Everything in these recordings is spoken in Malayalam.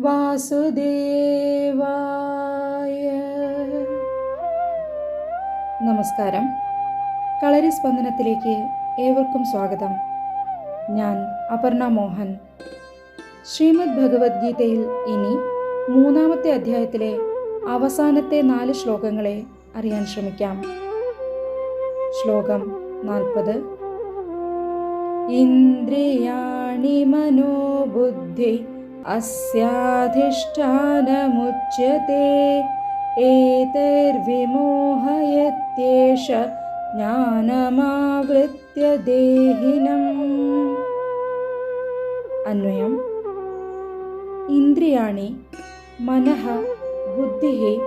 വാസുദേവായ. നമസ്കാരം. കളരി സ്പന്ദനത്തിലേക്ക് ഏവർക്കും സ്വാഗതം. ഞാൻ അപർണ മോഹൻ. ശ്രീമദ് ഭഗവത്ഗീതയിൽ ഇനി മൂന്നാമത്തെ അധ്യായത്തിലെ അവസാനത്തെ നാല് ശ്ലോകങ്ങളെ അറിയാൻ ശ്രമിക്കാം. ശ്ലോകം നാൽപ്പത്. ഇന്ദ്രിയാണി മനോബുദ്ധി അസ്യാധിഷ്ഠാനമുച്യത്തെ ഏതൈർവിമോഹയത്യേഷ ജ്ഞാനമാവൃത്യ ദേഹിനം. അന്വയം. ഇന്ദ്രിയാണി മനഃ ബുദ്ധി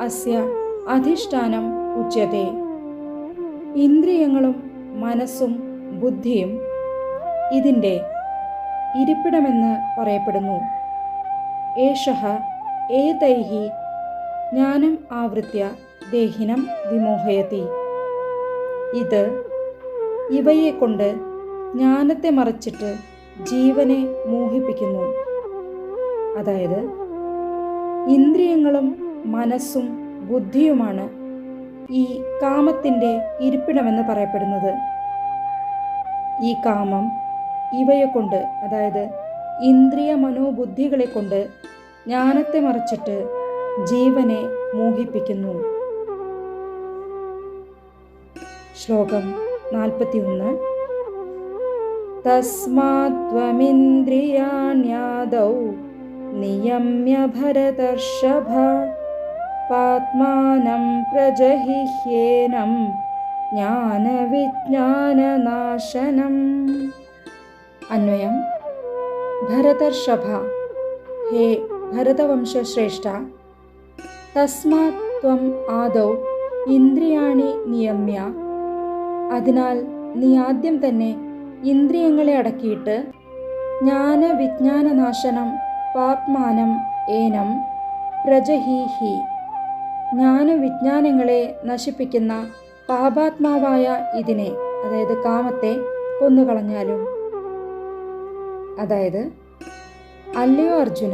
അസ്യ അധിഷ്ഠാനം ഉച്യത്തെ ഇന്ദ്രിയങ്ങളും മനസ്സും ബുദ്ധിയും ഇതിന്റെ ഇരിപ്പിടമെന്ന് പറയപ്പെടുന്നു. ഏഷഃ ഏതൈഹി ജ്ഞാനം ആവൃത്യ ദേഹിനം വിമോഹയതി. ഇത് ഇവയെ കൊണ്ട് ജ്ഞാനത്തെ മറച്ചിട്ട് ജീവനെ മോഹിപ്പിക്കുന്നു. അതായത് ഇന്ദ്രിയങ്ങളും മനസ്സും ബുദ്ധിയുമാണ് ഈ കാമത്തിന്റെ ഇരിപ്പിടമെന്ന് പറയപ്പെടുന്നത്. ഈ കാമം ഇവയെ കൊണ്ട് അതായത് ഇന്ദ്രിയ മനോബുദ്ധികളെ കൊണ്ട് ജ്ഞാനത്തെ മറച്ചിട്ട് ജീവനെ മോഹിപ്പിക്കുന്നു. ശ്ലോകം നാൽപ്പത്തിയൊന്ന്. തസ്മാത്വമിന്ദ്രിയാണ്യാദൗ നിയമ്യ ഭരതർഷഭ പാത്മാനം പ്രജഹിഹ്യേനം ജ്ഞാനവിജ്ഞാനനാശനം. അന്വയം. ഭരതർഷഭ ഹേ ഭരതവംശ്രേഷ്ഠ തസ്മാത് ത്വം ആദൗ ഇന്ദ്രിയാണി നിയമ്യ. അതിനാൽ നീ ആദ്യം തന്നെ ഇന്ദ്രിയങ്ങളെ അടക്കിയിട്ട് ജ്ഞാനവിജ്ഞാനനാശനം പാപ്മാനം ഏനം പ്രജഹീഹി. ജ്ഞാനവിജ്ഞാനങ്ങളെ നശിപ്പിക്കുന്ന പാപാത്മാവായ ഇതിനെ അതായത് കാമത്തെ കൊന്നുകളഞ്ഞാലും. അതായത് അല്ലയോ അർജുന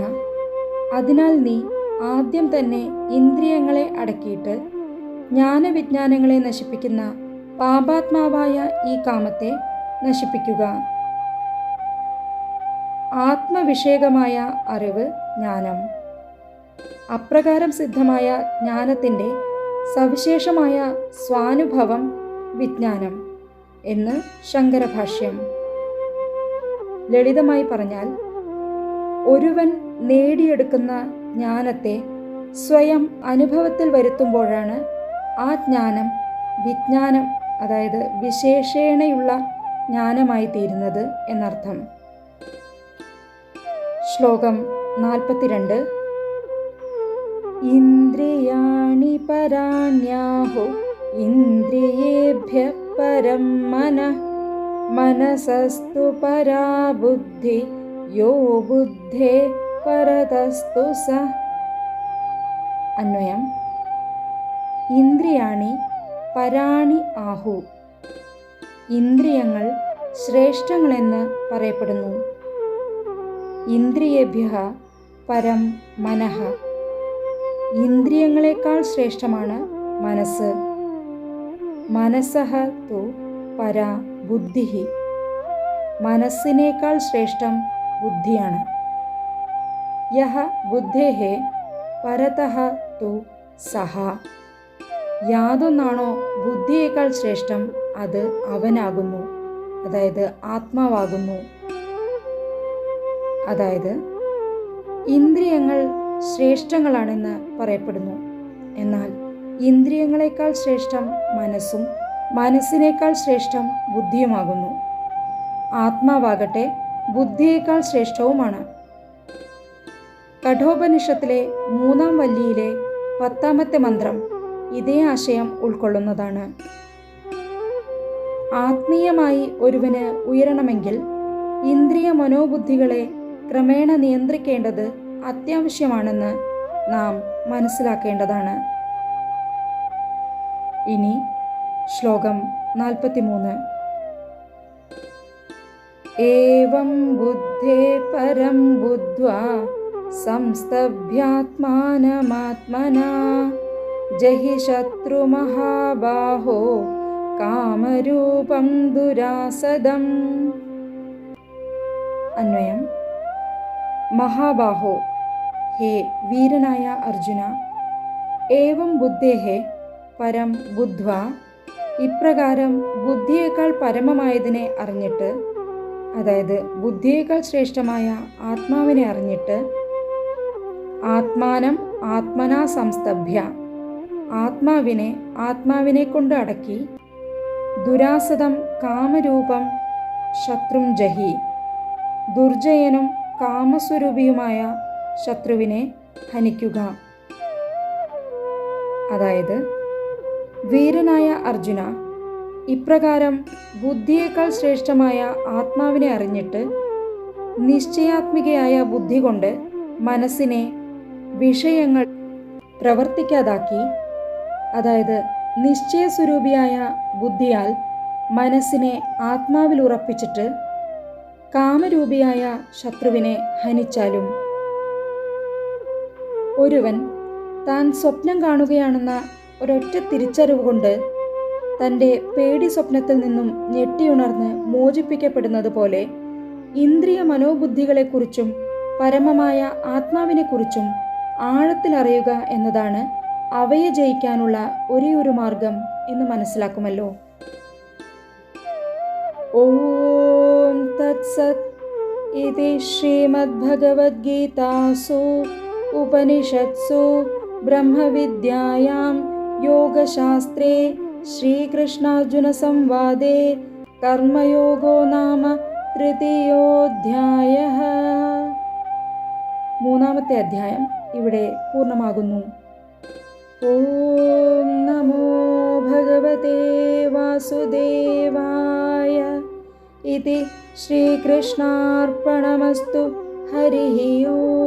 അതിനാൽ നീ ആദ്യം തന്നെ ഇന്ദ്രിയങ്ങളെ അടക്കിയിട്ട് ജ്ഞാനവിജ്ഞാനങ്ങളെ നശിപ്പിക്കുന്ന പാപാത്മാവായ ഈ കാമത്തെ നശിപ്പിക്കുക. ആത്മവിഷയകമായ അറിവ് ജ്ഞാനം. അപ്രകാരം സിദ്ധമായ ജ്ഞാനത്തിന്റെ സവിശേഷമായ സ്വാനുഭവം വിജ്ഞാനം എന്ന് ശങ്കരഭാഷ്യം. ലളിതമായി പറഞ്ഞാൽ ഒരുവൻ നേടിയെടുക്കുന്ന ജ്ഞാനത്തെ സ്വയം അനുഭവത്തിൽ വരുത്തുമ്പോഴാണ് ആ ജ്ഞാനം വിജ്ഞാനം അതായത് വിശേഷേണയുള്ള ജ്ഞാനമായി തീരുന്നത് എന്നർത്ഥം. ശ്ലോകം നാൽപ്പത്തിരണ്ട്. ഇന്ദ്രിയാണി പരാണ്യാഹു ഇന്ദ്രിയേഭ്യ പരം മനഃ മനസസ്തു പരാ ബുദ്ധി യോ ബുദ്ധേ പരതസ്തു സ. അന്വയം. ഇന്ദ്രിയാണി പരാണി ആഹു. ഇന്ദ്രിയങ്ങൾ ശ്രേഷ്ഠങ്ങളെന്ന് പറയപ്പെടുന്നു. ഇന്ദ്രിയേഭ്യ പരം മനഃ. ഇന്ദ്രിയങ്ങളെക്കാൾ ശ്രേഷ്ഠമാണ് മനസ്സ്. മനസ്സഹ തു പരാ. ബുദ്ധി മനസ്സിനേക്കാൾ ശ്രേഷ്ഠം ബുദ്ധിയാണ്. യഹ ബുദ്ധേഹേ പരതഹ തു സഹ. യാതൊന്നാണോ ബുദ്ധിയേക്കാൾ ശ്രേഷ്ഠം അത് അവനാകുന്നു. അതായത് ആത്മാവാകുന്നു. അതായത് ഇന്ദ്രിയങ്ങൾ ശ്രേഷ്ഠങ്ങളാണെന്ന് പറയപ്പെടുന്നു. എന്നാൽ ഇന്ദ്രിയങ്ങളെക്കാൾ ശ്രേഷ്ഠം മനസ്സും മനസ്സിനേക്കാൾ ശ്രേഷ്ഠം ബുദ്ധിയുമാകുന്നു. ആത്മാവാകട്ടെ ബുദ്ധിയേക്കാൾ ശ്രേഷ്ഠവുമാണ്. കഠോപനിഷത്തിലെ മൂന്നാം വല്ലിയിലെ പത്താമത്തെ മന്ത്രം ഇതേ ആശയം ഉൾക്കൊള്ളുന്നതാണ്. ആത്മീയമായി ഒരുവന് ഉയരണമെങ്കിൽ ഇന്ദ്രിയ മനോബുദ്ധികളെ ക്രമേണ നിയന്ത്രിക്കേണ്ടത് അത്യാവശ്യമാണെന്ന് നാം മനസ്സിലാക്കേണ്ടതാണ്. ഇനി ശ്ലോകം നാൽപ്പത്തിമൂന്ന്. ഏവം ബുദ്ധേ പരം ബുദ്ധ്വാ സംസ്തഭ്യാത്മാനമാത്മന. ജഹി ശത്രുമഹാബാഹോ കാമരൂപം ദുരാസദം. അന്വയം. മഹാബാഹോ. ഹേ വീരനായ അർജുന. ഏവം ബുദ്ധേ പരം ബുദ്ധ്വ ഇപ്രകാരം ബുദ്ധിയേക്കാൾ പരമമായതിനെ അറിഞ്ഞിട്ട് അതായത് ബുദ്ധിയേക്കാൾ ശ്രേഷ്ഠമായ ആത്മാവിനെ അറിഞ്ഞിട്ട് ആത്മാനം ആത്മനാ സംസ്തഭ്യ ആത്മാവിനെ ആത്മാവിനെ കൊണ്ട് അടക്കി ദുരാസതം കാമരൂപം ശത്രും ജഹി ദുർജയനും കാമസ്വരൂപിയുമായ ശത്രുവിനെ ഹനിക്കുക. അതായത് വീരനായ അർജുന ഇപ്രകാരം ബുദ്ധിയേക്കാൾ ശ്രേഷ്ഠമായ ആത്മാവിനെ അറിഞ്ഞിട്ട് നിശ്ചയാത്മികയായ ബുദ്ധി കൊണ്ട് മനസ്സിനെ വിഷയങ്ങൾ പ്രവർത്തിക്കാതാക്കി. അതായത് നിശ്ചയ സ്വരൂപിയായ ബുദ്ധിയാൽ മനസ്സിനെ ആത്മാവിൽ ഉറപ്പിച്ചിട്ട് കാമരൂപിയായ ശത്രുവിനെ ഹനിച്ചാലും ഒരുവൻ താൻ സ്വപ്നം കാണുകയാണെന്ന ഒരൊറ്റ തിരിച്ചറിവ് കൊണ്ട് തന്റെ പേടി സ്വപ്നത്തിൽ നിന്നും ഞെട്ടിയുണർന്ന് മോചിപ്പിക്കപ്പെടുന്നത് പോലെ ഇന്ദ്രിയ മനോബുദ്ധികളെക്കുറിച്ചും പരമമായ ആത്മാവിനെക്കുറിച്ചും ആഴത്തിലറിയുക എന്നതാണ് അവയെ ജയിക്കാനുള്ള ഒരേ ഒരു മാർഗം എന്ന് മനസ്സിലാക്കുമല്ലോ. ഓം തത്സത്. ഇതി ശ്രീമദ്ഭഗവത്ഗീതാസു. ഉപനിഷത്സു. ബ്രഹ്മവിദ്യായാം. യോഗശാസ്ത്രേ ശ്രീകൃഷ്ണാർജുനസംവാദേ കർമ്മയോഗോ നാമ തൃതീയോധ്യായ മൂന്നാമത്തെ അധ്യായം ഇവിടെ പൂർണ്ണമാകുന്നു ഓം നമോ ഭഗവതേ വാസുദേവായ ഇതി ശ്രീകൃഷ്ണാർപ്പണമസ്തു ഹരി ഓം